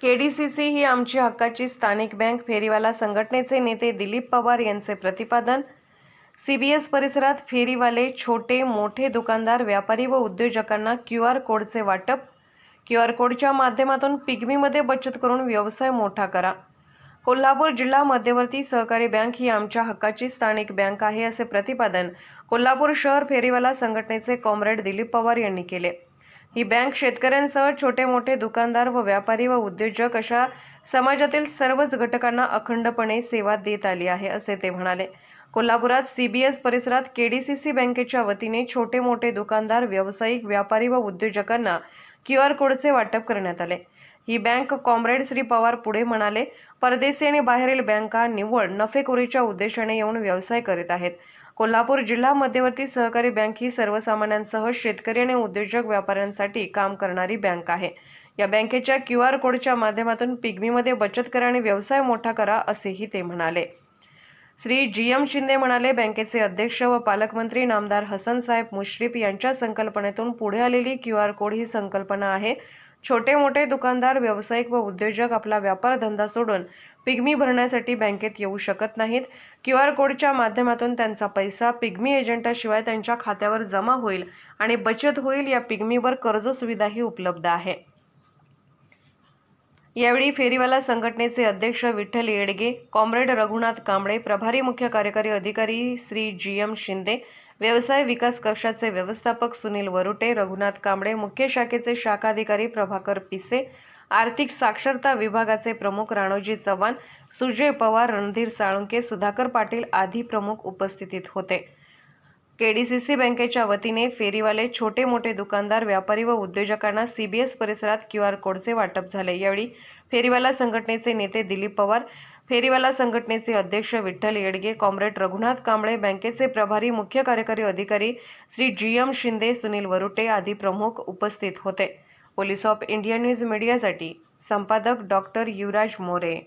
के D C C ही आमची हक्काची स्थानिक बँक फेरीवाला संघटनेचे नेते दिलीप पवार यांचे प्रतिपादन. सी बी एस परिसरात फेरीवाले छोटे मोठे दुकानदार व्यापारी व उद्योजकांना क्यू आर कोडचे वाटप. क्यू आर कोडच्या माध्यमातून पिगमीमध्ये बचत करून व्यवसाय मोठा करा. कोल्हापूर जिल्हा मध्यवर्ती सहकारी बँक ही आमच्या हक्काची स्थानिक बँक आहे असे प्रतिपादन कोल्हापूर शहर फेरीवाला संघटनेचे कॉम्रेड दिलीप पवार यांनी केले. ही बँक शेतकऱ्यांसह छोटे मोठे दुकानदार व व्यापारी व उद्योजक अशा समाजातील सर्वच घटकांना अखंडपणे सेवा देत आली आहे असे ते म्हणाले. कोल्हापुरात सीबीएस परिसरात केडीसीसी बँकेच्या वतीने छोटे मोठे दुकानदार व्यावसायिक व्यापारी व उद्योजकांना क्यू आर कोडचे वाटप करण्यात आले. ही बँक कॉम्रेड श्री पवार पुढे म्हणाले परदेशी आणि बाहेरील बँका निव्वळ नफेखोरीच्या उद्देशाने येऊन व्यवसाय करीत आहेत. कोल्हापूर जिल्हा मध्यवर्ती सहकारी बँक ही सर्वसामान्यांसह शेतकरी आणि उद्योजक व्यापाऱ्यांसाठी काम करणारी बँक आहे. या बँकेच्या क्यू आर कोडच्या माध्यमातून पिग्मीमध्ये बचत करा आणि व्यवसाय मोठा करा असेही ते म्हणाले. श्री जी एम शिंदे म्हणाले बँकेचे अध्यक्ष व पालकमंत्री नामदार हसन साहेब मुश्रीफ यांच्या संकल्पनेतून पुढे आलेली क्यू आर कोड ही संकल्पना आहे. छोटे मोठे दुकानदार व्यावसायिक व उद्योजक आपला व्यापार धंदा सोडून पिग्मी भरण्यासाठी बँकेत येऊ शकत नाहीत. क्यू आर कोडच्या माध्यमातून त्यांचा पैसा पिग्मी एजंटाशिवाय त्यांच्या खात्यावर जमा होईल आणि बचत होईल या पिग्मीवर कर्ज सुविधाही उपलब्ध आहे. यावेळी फेरीवाला संघटनेचे अध्यक्ष विठ्ठल येडगे कॉम्रेड रघुनाथ कांबळे प्रभारी मुख्य कार्यकारी अधिकारी श्री जी एम शिंदे व्यवसाय विकास कक्षाचे व्यवस्थापक सुनील वरुटे रघुनाथ कांबळे मुख्य शाखेचे शाखाधिकारी प्रभाकर पिसे आर्थिक साक्षरता विभागाचे प्रमुख राणोजी चव्हाण सुजय पवार रणधीर साळुंके सुधाकर पाटील आदी प्रमुख उपस्थितीत होते. केडीसीसी बँकेच्या वतीने फेरीवाले छोटे मोठे दुकानदार व्यापारी व उद्योजकांना सीबीएस परिसरात क्यू आर कोडचे वाटप झाले. यावेळी फेरीवाला संघटनेचे नेते दिलीप पवार फेरीवाला संघटनेचे अध्यक्ष विठ्ठल येडगे कॉम्रेड रघुनाथ कांबळे बँकेचे प्रभारी मुख्य कार्यकारी अधिकारी श्री जी एम शिंदे सुनील वरुटे आदी प्रमुख उपस्थित होते. पोलीस ऑफ इंडिया न्यूज मीडियासाठी संपादक डॉक्टर युवराज मोरे.